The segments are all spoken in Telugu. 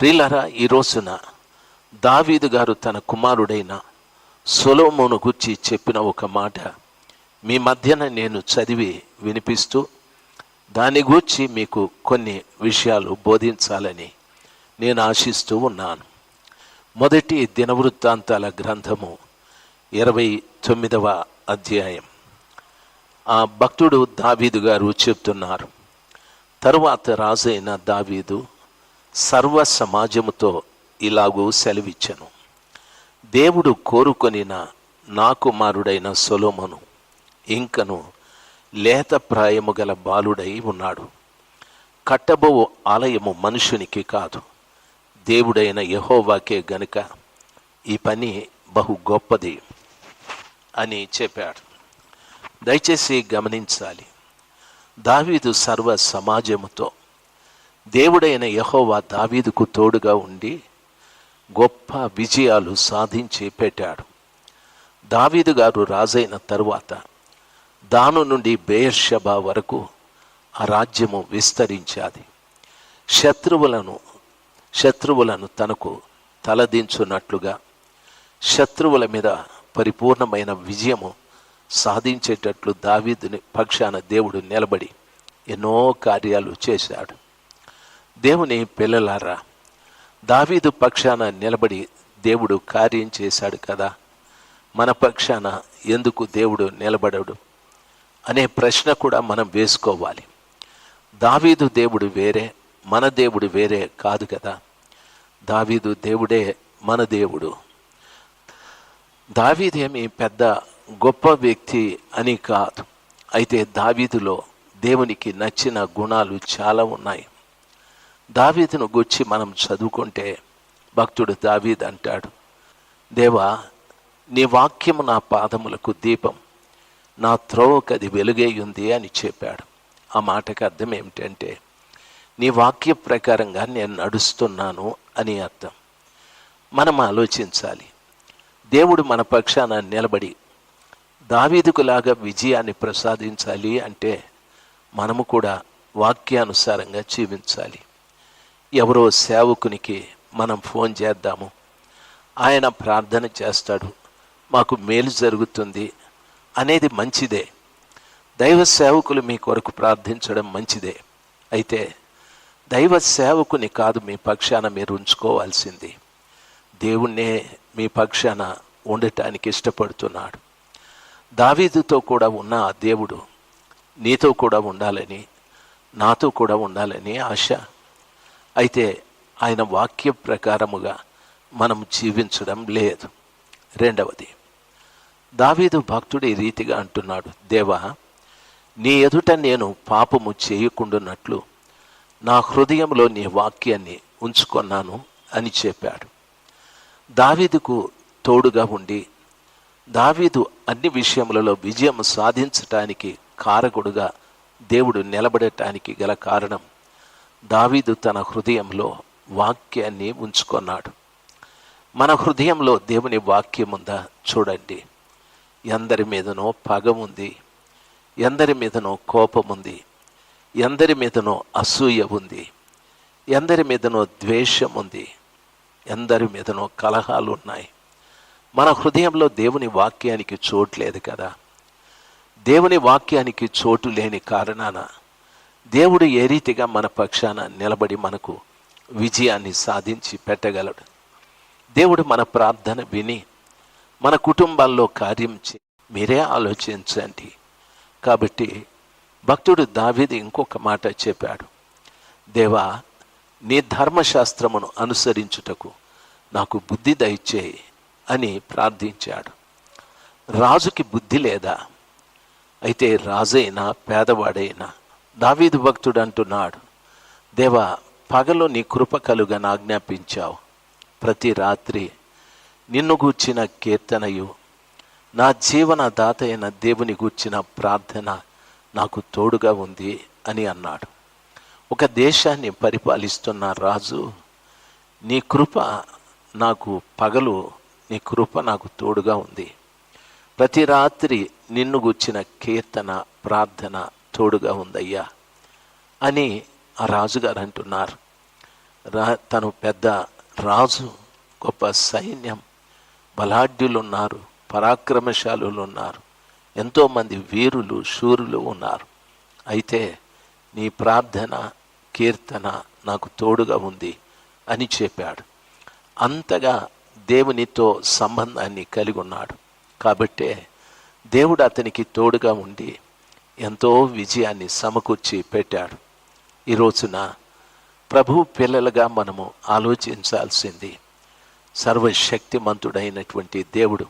ప్రియులరా ఈ రోజున దావీదు గారు తన కుమారుడైన సొలోమోను గురించి చెప్పిన ఒక మాట మీ మధ్యన నేను చదివి వినిపిస్తూ దాని గూర్చి మీకు కొన్ని విషయాలు బోధించాలని నేను ఆశిస్తూ ఉన్నాను. మొదటి దినవృత్తాంతాల గ్రంథము ఇరవై తొమ్మిదవ అధ్యాయం. ఆ భక్తుడు దావీదు గారు చెప్తున్నారు తరువాత రాజైన దావీదు సర్వ సమాజముతో ఇలాగూ సెలవిచ్చను. దేవుడు కోరుకొనిన నా కుమారుడైన సొలోమను ఇంకను లేత ప్రాయము గల బాలుడై ఉన్నాడు. కట్టబో ఆలయము మనుషునికి కాదు. దేవుడైన యహోవాకే గనుక ఈ పని బహు గొప్పది అని చెప్పాడు. దయచేసి గమనించాలి. దావీదు సర్వ సమాజముతో దేవుడైన యహోవా దావీదుకు తోడుగా ఉండి గొప్ప విజయాలు సాధించి పెట్టాడు. దావీదు గారు రాజైన తరువాత దాను నుండి బేర్షబా వరకు ఆ రాజ్యము విస్తరించాది. శత్రువులను శత్రువులను తనకు తలదించున్నట్లుగా శత్రువుల మీద పరిపూర్ణమైన విజయము సాధించేటట్లు దావీదుని పక్షాన దేవుడు నిలబడి ఎన్నో కార్యాలు చేశాడు. దేవుని పిల్లలారా దావీదు పక్షాన నిలబడి దేవుడు కార్యం చేశాడు కదా? మన పక్షాన ఎందుకు దేవుడు నిలబడడు? అనే ప్రశ్న కూడా మనం వేసుకోవాలి. దావీదు దేవుడు వేరే మన దేవుడు వేరే కాదు కదా? దావీదు దేవుడే మన దేవుడు. దావీదేమి పెద్ద గొప్ప వ్యక్తి అని కాదు. అయితే దావీదులో దేవునికి నచ్చిన గుణాలు చాలా ఉన్నాయి. దావీదును గుచ్చి మనం చదువుకుంటే భక్తుడు దావీద్ అంటాడు దేవా నీ వాక్యము నా పాదములకు దీపం నా త్రోవకది వెలుగై ఉంది అని చెప్పాడు. ఆ మాటకు అర్థం ఏమిటంటే నీ వాక్య ప్రకారంగా నేను నడుస్తున్నాను అని అర్థం. మనం ఆలోచించాలి దేవుడు మన పక్షాన నిలబడి దావీదుకులాగా విజయాన్ని ప్రసాదించాలి అంటే మనము కూడా వాక్యానుసారంగా జీవించాలి. ఎవరో సేవకునికి మనం ఫోన్ చేద్దాము. ఆయన ప్రార్థన చేస్తాడు. మాకు మేలు జరుగుతుంది అనేది మంచిదే. దైవ సేవకులు మీ కొరకు ప్రార్థించడం మంచిదే. అయితే దైవ సేవకుని కాదు మీ పక్షాన మీరు ఉంచుకోవాల్సింది. దేవుణ్ణే మీ పక్షాన ఉండటానికి ఇష్టపడుతున్నాడు. దావీదుతో కూడా ఉన్న ఆ దేవుడు నీతో కూడా ఉండాలని నాతో కూడా ఉండాలని ఆశ. అయితే ఆయన వాక్య ప్రకారముగా మనం జీవించడం లేదు. రెండవది దావీదు భక్తుడు ఈ రీతిగా అంటున్నాడు దేవా నీ ఎదుట నేను పాపము చేయకుండున్నట్లు నా హృదయంలో నీ వాక్యాన్ని ఉంచుకున్నాను అని చెప్పాడు. దావీదుకు తోడుగా ఉండి దావీదు అన్ని విషయములలో విజయం సాధించటానికి కారకుడుగా దేవుడు నిలబడటానికి గల కారణం దావీదు తన హృదయంలో వాక్యాన్ని ఉంచుకొన్నాడు. మన హృదయంలో దేవుని వాక్యం ఉందా చూడండి. ఎందరి మీదనో పగ ఉంది ఎందరి మీదనో కోపం ఉంది ఎందరి మీదనో అసూయ ఉంది ఎందరి మీదనో ద్వేషం ఉంది ఎందరి మీదనో కలహాలు ఉన్నాయి మన హృదయంలో దేవుని వాక్యానికి చోటు లేదు కదా. దేవుని వాక్యానికి చోటు లేని కారణాన దేవుడు ఏ రీతిగా మన పక్షాన నిలబడి మనకు విజయాన్ని సాధించి పెట్టగలడు? దేవుడు మన ప్రార్థన విని మన కుటుంబాల్లో కార్యం చే మీరే ఆలోచించండి. కాబట్టి భక్తుడు దావిది ఇంకొక మాట చెప్పాడు. దేవా నీ ధర్మశాస్త్రమును అనుసరించుటకు నాకు బుద్ధి దయచేయి అని ప్రార్థించాడు. రాజుకి బుద్ధి లేదా? అయితే రాజైనా పేదవాడైనా దావీదు భక్తుడు అంటున్నాడు దేవా పగలు నీ కృప కలుగా ఆజ్ఞాపించావు. ప్రతి రాత్రి నిన్ను గూర్చిన కీర్తనయు నా జీవనదాత అయిన దేవుని గూర్చిన ప్రార్థన నాకు తోడుగా ఉంది అని అన్నాడు. ఒక దేశాన్ని పరిపాలిస్తున్న రాజు నీ కృప నాకు పగలు నీ కృప నాకు తోడుగా ఉంది. ప్రతి రాత్రి నిన్ను గుచ్చిన కీర్తన ప్రార్థన తోడుగా ఉందయ్యా అని ఆ రాజుగారు అంటున్నారు. రా తను పెద్ద రాజు గొప్ప సైన్యం బలాఢ్యులు ఉన్నారు పరాక్రమశాలులు ఉన్నారు ఎంతోమంది వీరులు శూరులు ఉన్నారు. అయితే నీ ప్రార్థన కీర్తన నాకు తోడుగా ఉంది అని చెప్పాడు. అంతగా దేవునితో సంబంధాన్ని కలిగి ఉన్నాడు. కాబట్టే దేవుడు అతనికి తోడుగా ఉండి ఎంతో విజయాన్ని సమకూర్చి పెట్టాడు. ఈ రోజున ప్రభు పిల్లలుగా మనము ఆలోచించాల్సింది సర్వశక్తిమంతుడైనటువంటి దేవుడు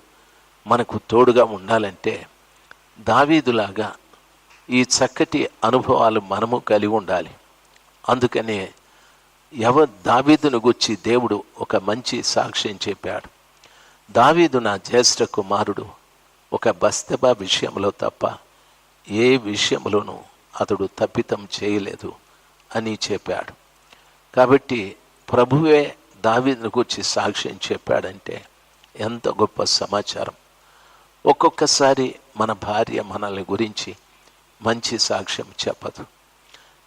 మనకు తోడుగా ఉండాలంటే దావీదులాగా ఈ చక్కటి అనుభవాలు మనము కలిగి ఉండాలి. అందుకనే ఎవ దావీదును గుచ్చి దేవుడు ఒక మంచి సాక్ష్యం చెప్పాడు. దావీదు నా జ్యేష్ఠ కుమారుడు ఒక బస్తబా విషయంలో తప్ప ఏ విషయంలోనూ అతడు తప్పితం చేయలేదు అని చెప్పాడు. కాబట్టి ప్రభువే దావీదును గురించి సాక్ష్యం చెప్పాడంటే ఎంత గొప్ప సమాచారం. ఒక్కొక్కసారి మన భార్య మనల్ని గురించి మంచి సాక్ష్యం చెప్పదు.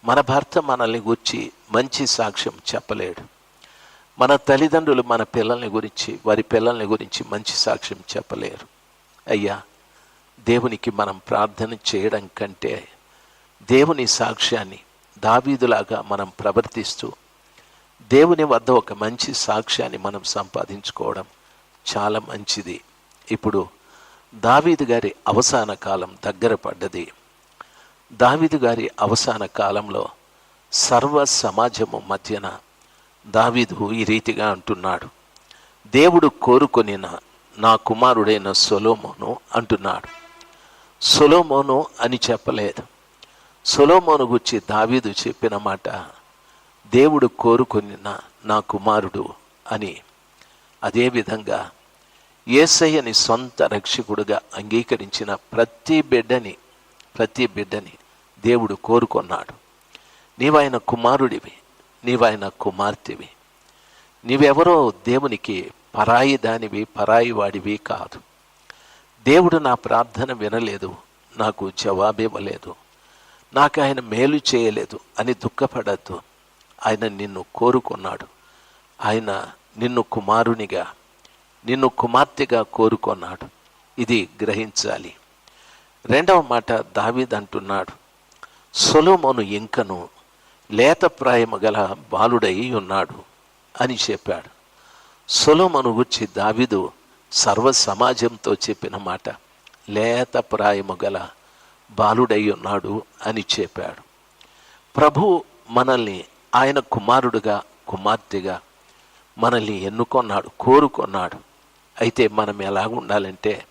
మన భర్త మనల్ని గురించి మంచి సాక్ష్యం చెప్పలేడు. మన తల్లిదండ్రులు మన పిల్లల్ని గురించి వారి పిల్లల్ని గురించి మంచి సాక్ష్యం చెప్పలేరు. అయ్యా దేవునికి మనం ప్రార్థన చేయడం కంటే దేవుని సాక్ష్యాన్ని దావీదులాగా మనం ప్రవర్తిస్తూ దేవుని వద్ద ఒక మంచి సాక్ష్యాన్ని మనం సంపాదించుకోవడం చాలా మంచిది. ఇప్పుడు దావీదు గారి అవసాన కాలం దగ్గర పడ్డది. దావీదు గారి అవసాన కాలంలో సర్వ సమాజము మధ్యన దావీదు ఈ రీతిగా అంటున్నాడు. దేవుడు కోరుకొనిన నా కుమారుడైన సొలోమోను అంటున్నాడు. సొలోమోను అని చెప్పలేదు. సొలోమోను గురించి దావీదు చెప్పిన మాట దేవుడు కోరుకుని నా కుమారుడు అని. అదేవిధంగా ఏసయ్యని సొంత రక్షకుడుగా అంగీకరించిన ప్రతి బిడ్డని ప్రతి బిడ్డని దేవుడు కోరుకున్నాడు. నీవాయన కుమారుడివి నీవాయన కుమార్తెవి. నీవెవరో దేవునికి పరాయి దానివి పరాయి వాడివి కాదు. దేవుడు నా ప్రార్థన వినలేదు నాకు జవాబివ్వలేదు నాకు ఆయన మేలు చేయలేదు అని దుఃఖపడద్దు. ఆయన నిన్ను కోరుకున్నాడు. ఆయన నిన్ను కుమారునిగా నిన్ను కుమార్తెగా కోరుకున్నాడు. ఇది గ్రహించాలి. రెండవ మాట దావీద్ అంటున్నాడు. సొలోమోను ఇంకను లేత ప్రాయము గల బాలుడై ఉన్నాడు అని చెప్పాడు. సొలోమను గుర్చి దావీదు సర్వ సమాజంతో చెప్పిన మాట లేత ప్రాయము గల బాలుడై ఉన్నాడు అని చెప్పాడు. ప్రభు మనల్ని ఆయన కుమారుడుగా కుమార్తెగా మనల్ని ఎన్నుకొన్నాడు కోరుకొన్నాడు. అయితే మనం ఎలా ఉండాలంటే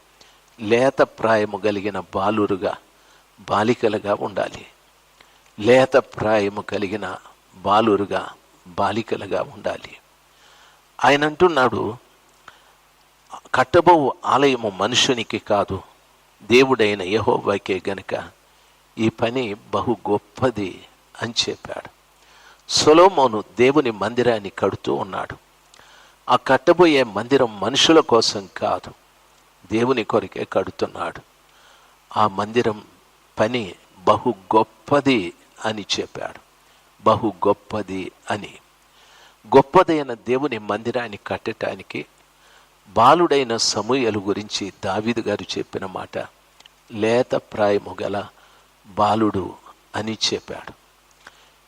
లేత ప్రాయము కలిగిన బాలురుగా బాలికలుగా ఉండాలి. లేత ప్రాయము కలిగిన బాలురుగా బాలికలుగా ఉండాలి. ఆయన అంటున్నాడు కట్టబో ఆలయము మనుషునికి కాదు దేవుడైన యహోవాకే గనుక ఈ పని బహు గొప్పది అని చెప్పాడు. సొలోమోను దేవుని మందిరాన్ని కడుతూ ఉన్నాడు. ఆ కట్టబోయే మందిరం మనుషుల కోసం కాదు దేవుని కొరికే కడుతున్నాడు. ఆ మందిరం పని బహు గొప్పది అని చెప్పాడు. బహు గొప్పది అని. గొప్పదైన దేవుని మందిరాన్ని కట్టడానికి బాలుడైన సమూయలు గురించి దావీదు గారు చెప్పిన మాట లేత ప్రాయము గల బాలుడు అని చెప్పాడు.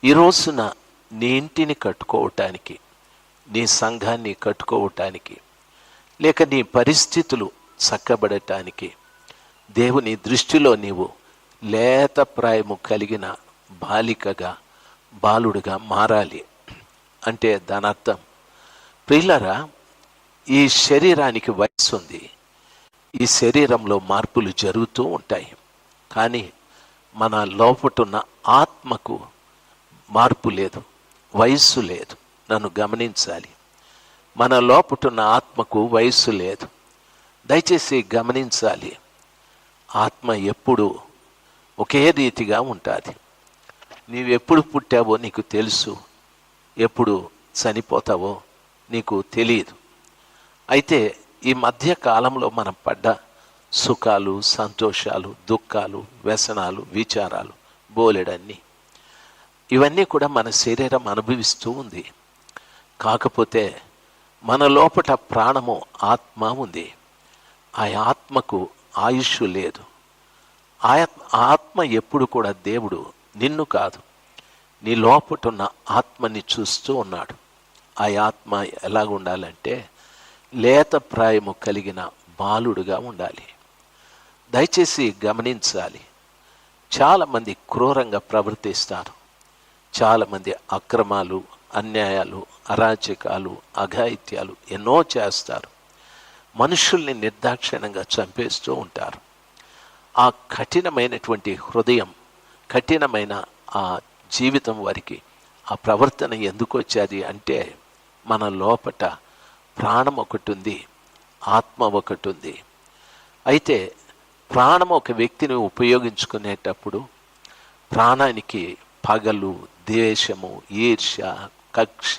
ఈ రోజున నీ ఇంటిని కట్టుకోవటానికి నీ సంఘాన్ని కట్టుకోవటానికి లేక నీ పరిస్థితులు చక్కబడటానికి దేవుని దృష్టిలో నీవు లేత ప్రాయము కలిగిన బాలికగా బాలుడుగా మారాలి. అంటే దానర్థం ప్రియులరా ఈ శరీరానికి వయసు ఉంది. ఈ శరీరంలో మార్పులు జరుగుతూ ఉంటాయి. కానీ మన లోపటున్న ఆత్మకు మార్పు లేదు వయస్సు లేదు. నన్ను గమనించాలి. మన లోపటున్న ఆత్మకు వయస్సు లేదు. దయచేసి గమనించాలి. ఆత్మ ఎప్పుడు ఒకే రీతిగా ఉంటుంది. నీవెప్పుడు పుట్టావో నీకు తెలుసు. ఎప్పుడు చనిపోతావో నీకు తెలియదు. అయితే ఈ మధ్య కాలంలో మనం పడ్డ సుఖాలు సంతోషాలు దుఃఖాలు వ్యసనాలు విచారాలు బోలెడన్నీ ఇవన్నీ కూడా మన శరీరం అనుభవిస్తూ ఉంది. కాకపోతే మన లోపట ప్రాణము ఆత్మ ఉంది. ఆ ఆత్మకు ఆయుష్ లేదు. ఆత్మ ఆత్మ ఎప్పుడు కూడా దేవుడు నిన్ను కాదు. నీ లోపటున్న ఆత్మని చూస్తూ ఉన్నాడు. ఆ ఆత్మ ఎలాగుండాలంటే ఉండాలంటే లేత ప్రాయము కలిగిన బాలుడుగా ఉండాలి. దయచేసి గమనించాలి. చాలామంది క్రూరంగా ప్రవర్తిస్తారు. చాలామంది అక్రమాలు అన్యాయాలు అరాచకాలు అఘాయిత్యాలు ఎన్నో చేస్తారు. మనుషుల్ని నిర్దాక్షిణ్యంగా చంపేస్తూ ఉంటారు. ఆ కఠినమైనటువంటి హృదయం కఠినమైన ఆ జీవితం వారికి ఆ ప్రవర్తన ఎందుకు వచ్చేది అంటే మన లోపట ప్రాణం ఒకటి ఉంది ఆత్మ ఒకటి ఉంది అయితే ప్రాణం ఒక వ్యక్తిని ఉపయోగించుకునేటప్పుడు ప్రాణానికి పగలు ద్వేషము ఈర్ష్య కక్ష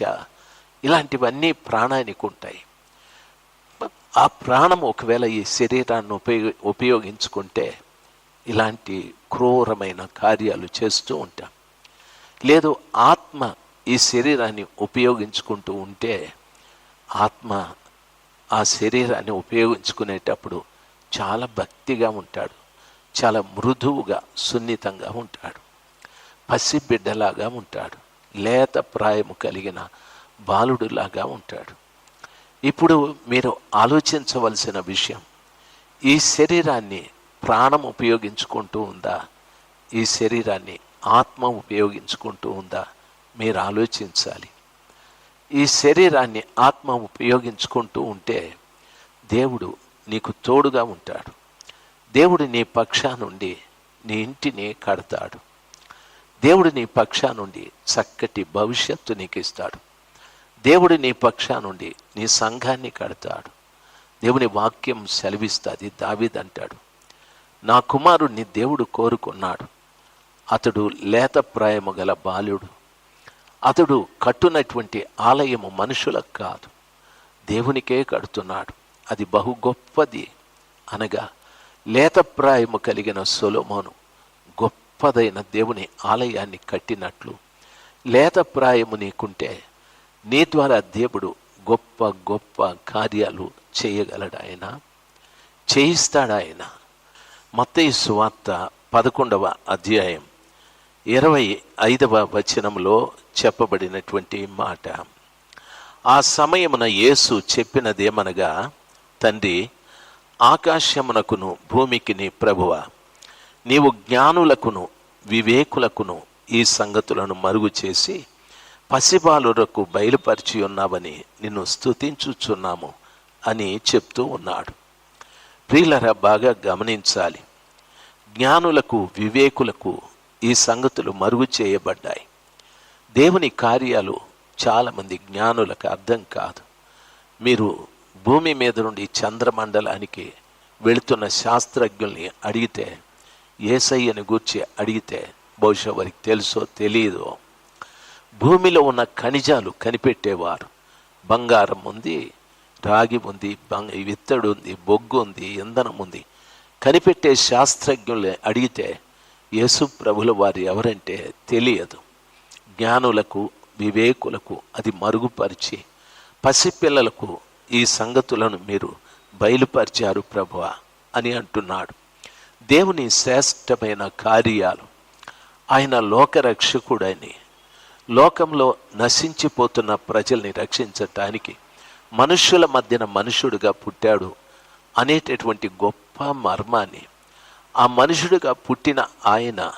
ఇలాంటివన్నీ ప్రాణానికి ఉంటాయి. ఆ ప్రాణం ఒకవేళ ఈ శరీరాన్ని ఉపయోగ ఉపయోగించుకుంటే ఇలాంటి క్రూరమైన కార్యాలు చేస్తూ ఉంటాం. లేదు ఆత్మ ఈ శరీరాన్ని ఉపయోగించుకుంటూ ఉంటే ఆత్మ ఆ శరీరాన్ని ఉపయోగించుకునేటప్పుడు చాలా భక్తిగా ఉంటాడు. చాలా మృదువుగా సున్నితంగా ఉంటాడు. పసిబిడ్డలాగా ఉంటాడు. లేత ప్రాయము కలిగిన బాలుడులాగా ఉంటాడు. ఇప్పుడు మీరు ఆలోచించవలసిన విషయం ఈ శరీరాన్ని ప్రాణం ఉపయోగించుకుంటూ ఉందా? ఈ శరీరాన్ని ఆత్మ ఉపయోగించుకుంటూ ఉందా? మీరు ఆలోచించాలి. ఈ శరీరాన్ని ఆత్మ ఉపయోగించుకుంటూ ఉంటే దేవుడు నీకు తోడుగా ఉంటాడు. దేవుడు నీ పక్షా నుండి నీ ఇంటిని కడతాడు. దేవుడు నీ పక్షా నుండి చక్కటి భవిష్యత్తు నీకు ఇస్తాడు దేవుడు నీ పక్షా నుండి నీ సంఘాన్ని కడతాడు. దేవుని వాక్యం సెలవిస్తుంది దావిదంటాడు నా కుమారుణ్ణి దేవుడు కోరుకున్నాడు. అతడు లేత ప్రాయము గల బాలుడు. అతడు కట్టునటువంటి ఆలయము మనుషులకు కాదు. దేవునికే కడుతున్నాడు. అది బహు గొప్పది అనగా లేత ప్రాయము కలిగిన సొలోమోను గొప్పదైన దేవుని ఆలయాన్ని కట్టినట్లు. లేత ప్రాయము నీకుంటే నీ ద్వారా దేవుడు గొప్ప గొప్ప కార్యాలు చేయగలడాయన? చేయిస్తాడాయన? మత్తయి సువార్త పదకొండవ అధ్యాయం. ఇరవై ఐదవ వచనంలో చెప్పబడినటువంటి మాట. ఆ సమయమున యేసు చెప్పినదేమనగా తండ్రి ఆకాశమునకును భూమికిని ప్రభువ నీవు జ్ఞానులకును వివేకులకును ఈ సంగతులను మరుగు చేసి పసిబాలురకు బయలుపరిచి ఉన్నావని నిన్ను స్థుతించుచున్నాము అని చెప్తూ ఉన్నాడు. ప్రియులరా బాగా గమనించాలి. జ్ఞానులకు వివేకులకు ఈ సంగతులు మరుగు చేయబడ్డాయి. దేవుని కార్యాలు చాలామంది జ్ఞానులకు అర్థం కాదు. మీరు భూమి మీద నుండి చంద్రమండలానికి వెళుతున్న శాస్త్రజ్ఞుల్ని అడిగితే ఏసయ్యని గూర్చి అడిగితే బహుశా వారికి తెలుసో తెలియదో భూమిలో ఉన్న ఖనిజాలు కనిపెట్టేవారు. బంగారం ఉంది రాగి ఉంది బంగ విత్తడు ఉంది బొగ్గు ఉంది ఇంధనం ఉంది. కనిపెట్టే శాస్త్రజ్ఞుల్ని అడిగితే యేసు ప్రభుల వారు ఎవరంటే తెలియదు. జ్ఞానులకు వివేకులకు అది మరుగుపరిచి పసిపిల్లలకు ఈ సంగతులను మీరు బయలుపరిచారు ప్రభువ అని అంటున్నాడు. దేవుని శ్రేష్టమైన కార్యాలు ఆయన లోకరక్షకుడని లోకంలో నశించిపోతున్న ప్రజల్ని రక్షించటానికి మనుష్యుల మధ్యన మనుషుడుగా పుట్టాడు అనేటటువంటి గొప్ప మర్మాన్ని ఆ మనుషుడిగా పుట్టిన ఆయన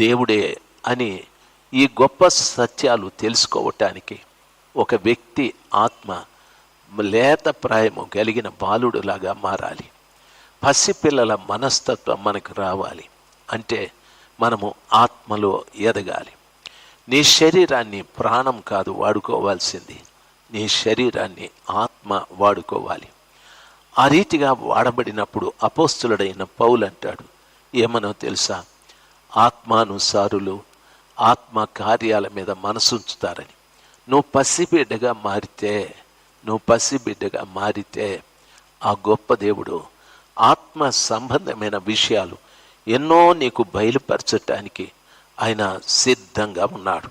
దేవుడే అని ఈ గొప్ప సత్యాలు తెలుసుకోవటానికి ఒక వ్యక్తి ఆత్మ లేత ప్రాయము కలిగిన బాలుడులాగా మారాలి. పసిపిల్లల మనస్తత్వం మనకు రావాలి. అంటే మనము ఆత్మలో ఎదగాలి. నీ శరీరాన్ని ప్రాణం కాదు వాడుకోవాల్సింది. నీ శరీరాన్ని ఆత్మ వాడుకోవాలి. ఆ రీతిగా వాడబడినప్పుడు అపోస్తులుడైన పౌలు అంటాడు ఏమనో తెలుసా? ఆత్మానుసారులు ఆత్మ కార్యాల మీద మనసుంచుతారని. నువ్వు పసిబిడ్డగా మారితే నువ్వు పసిబిడ్డగా మారితే ఆ గొప్ప దేవుడు ఆత్మ సంబంధమైన విషయాలు ఎన్నో నీకు బయలుపరచటానికి ఆయన సిద్ధంగా ఉన్నాడు.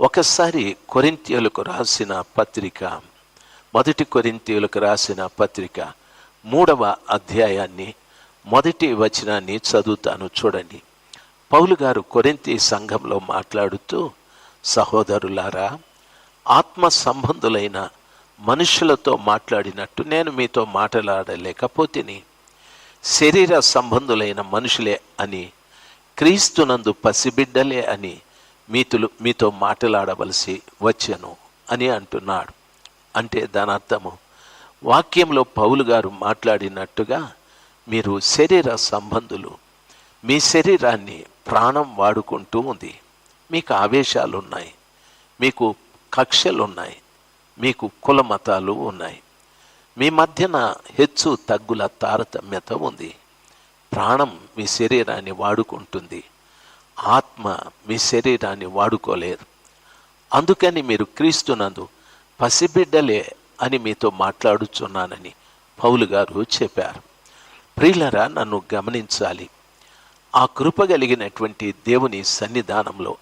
ఒకసారి కొరింతీయులకు రాసిన పత్రిక మొదటి కొరింతీయులకు రాసిన పత్రిక మూడవ అధ్యాయాన్ని మొదటి వచనాన్ని చదువుతాను చూడండి. పౌలు గారు కొరింతి సంఘంలో మాట్లాడుతూ సహోదరులారా ఆత్మ సంబంధులైన మనుషులతో మాట్లాడినట్టు నేను మీతో మాట్లాడలేకపోతేని. శరీర సంబంధులైన మనుషులే అని క్రీస్తునందు పసిబిడ్డలే అని మీతులు మీతో మాట్లాడవలసి వచ్చాను అని అంటున్నాడు. అంటే దాని అర్థము వాక్యంలో పౌలు గారు మాట్లాడినట్టుగా మీరు శరీర సంబంధులు. మీ శరీరాన్ని ప్రాణం వాడుకుంటూ ఉంది. మీకు ఆవేశాలు ఉన్నాయి మీకు కక్షలు ఉన్నాయి మీకు కుల మతాలు ఉన్నాయి. మీ మధ్యన హెచ్చు తగ్గుల తారతమ్యత ఉంది. ప్రాణం మీ శరీరాన్ని వాడుకుంటుంది. ఆత్మ మీ శరీరాన్ని వాడుకోలేదు. అందుకని మీరు క్రీస్తునందు పసిబిడ్డలే అని మీతో మాట్లాడుచున్నానని పౌలు గారు చెప్పారు. ప్రియులరా నన్ను గమనించాలి. ఆ కృప కలిగినటువంటి దేవుని సన్నిధానంలో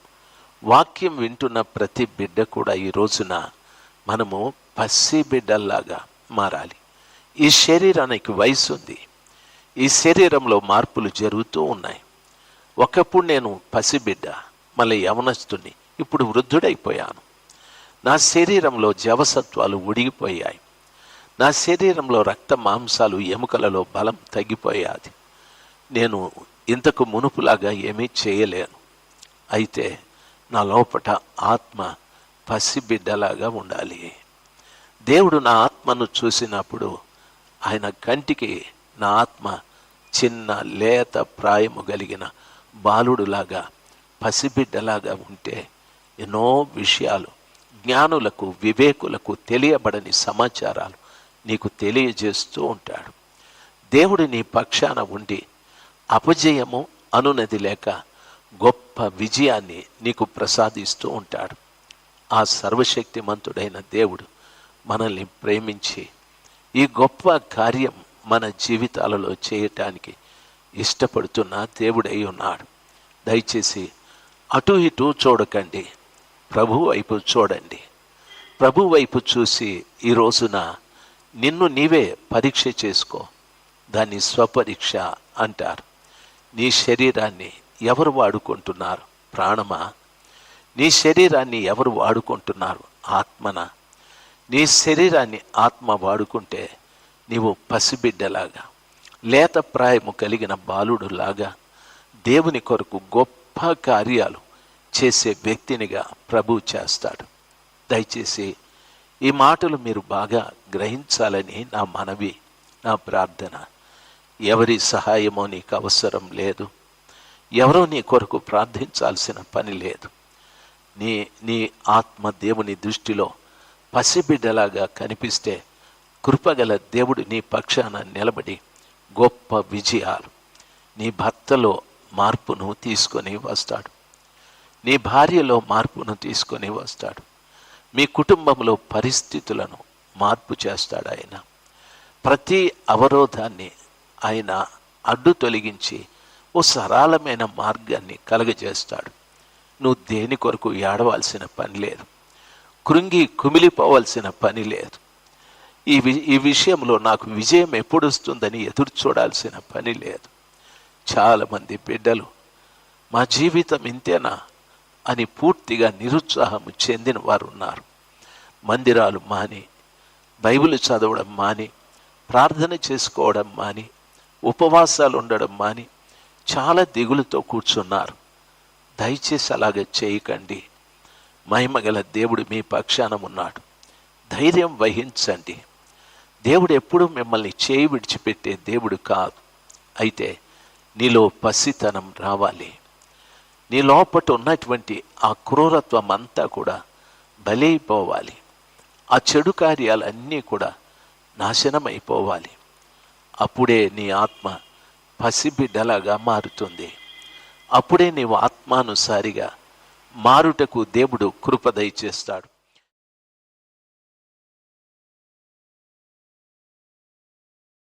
వాక్యం వింటున్న ప్రతి బిడ్డ కూడా ఈ రోజున మనము పసి బిడ్డల్లాగా మారాలి. ఈ శరీరానికి వయసు ఉంది. ఈ శరీరంలో మార్పులు జరుగుతూ ఉన్నాయి. ఒకప్పుడు నేను పసిబిడ్డ మళ్ళీ యవనస్తుని ఇప్పుడు వృద్ధుడైపోయాను. నా శరీరంలో జవసత్వాలు ఉడిగిపోయాయి. నా శరీరంలో రక్త మాంసాలు ఎముకలలో బలం తగ్గిపోయాది. నేను ఇంతకు మునుపులాగా ఏమీ చేయలేను. అయితే నా లోపట ఆత్మ పసిబిడ్డలాగా ఉండాలి. దేవుడు నా ఆత్మను చూసినప్పుడు ఆయన కంటికి నా ఆత్మ చిన్న లేత ప్రాయము కలిగిన బాలుడులాగా పసిబిడ్డలాగా ఉంటే ఎన్నో విషయాలు జ్ఞానులకు వివేకులకు తెలియబడని సమాచారాలు. నీకు తెలియజేస్తూ ఉంటాడు. దేవుడు నీ పక్షాన ఉండి అపజయము అనునది లేక గొప్ప విజయాన్ని నీకు ప్రసాదిస్తూ ఉంటాడు. ఆ సర్వశక్తిమంతుడైన దేవుడు మనల్ని ప్రేమించి ఈ గొప్ప కార్యం మన జీవితాలలో చేయటానికి ఇష్టపడుతున్న దేవుడై ఉన్నాడు. దయచేసి అటు ఇటు చూడకండి. ప్రభు వైపు చూడండి. ప్రభు వైపు చూసి ఈ రోజున నిన్ను నీవే పరీక్ష చేసుకో. దాన్ని స్వపరీక్ష అంటారు. నీ శరీరాన్ని ఎవరు వాడుకుంటున్నారు? ప్రాణమా? నీ శరీరాన్ని ఎవరు వాడుకుంటున్నారు? ఆత్మన? నీ శరీరాన్ని ఆత్మ వాడుకుంటే నీవు పసిబిడ్డలాగా లేత ప్రాయము కలిగిన బాలుడులాగా దేవుని కొరకు గొప్ప కార్యాలు చేసే వ్యక్తినిగా ప్రభు చేస్తాడు. దయచేసి ఈ మాటలు మీరు బాగా గ్రహించాలని నా మనవి నా ప్రార్థన. ఎవరి సహాయమో నీకు అవసరం లేదు. ఎవరో నీ కొరకు ప్రార్థించాల్సిన పని లేదు. నీ నీ ఆత్మ దేవుని దృష్టిలో పసిబిడ్డలాగా కనిపిస్తే కృపగల దేవుడు నీ పక్షాన నిలబడి గొప్ప విజయాలు. నీ భర్తలో మార్పును తీసుకొని వస్తాడు. నీ భార్యలో మార్పును తీసుకొని వస్తాడు. మీ కుటుంబంలో పరిస్థితులను మార్పు చేస్తాడు ఆయన. ప్రతి అవరోధాన్ని ఆయన అడ్డు తొలగించి ఓ సరళమైన మార్గాన్ని కలగజేస్తాడు. నువ్వు దేని కొరకు ఏడవలసిన పని లేదు. కృంగి కుమిలిపోవలసిన పని లేదు. ఈ వి ఈ విషయంలో నాకు విజయం ఎప్పుడు వస్తుందని ఎదురు చూడాల్సిన పని లేదు. చాలామంది బిడ్డలు మా జీవితం ఇంతేనా? అని పూర్తిగా నిరుత్సాహం చెందిన వారు ఉన్నారు మందిరాలు మాని బైబిల్ చదవడం మాని ప్రార్థన చేసుకోవడం మాని ఉపవాసాలు ఉండడం మాని చాలా దిగులుతో కూర్చున్నారు. దయచేసి అలాగే చేయకండి. మహిమగల దేవుడు మీ పక్షాన ఉన్నాడు. ధైర్యం వహించండి. దేవుడు ఎప్పుడూ మిమ్మల్ని చేయి విడిచిపెట్టే దేవుడు కాదు. అయితే నీలో పసితనం రావాలి. నీ లోపట ఉన్నటువంటి ఆ క్రూరత్వం అంతా కూడా బలైపోవాలి. ఆ చెడు కార్యాలన్నీ కూడా నాశనమైపోవాలి. అప్పుడే నీ ఆత్మ పసిబిడ్డలాగా మారుతుంది. అప్పుడే నీవు ఆత్మానుసారిగా మారుటకు దేవుడు కృపదయ చేస్తాడు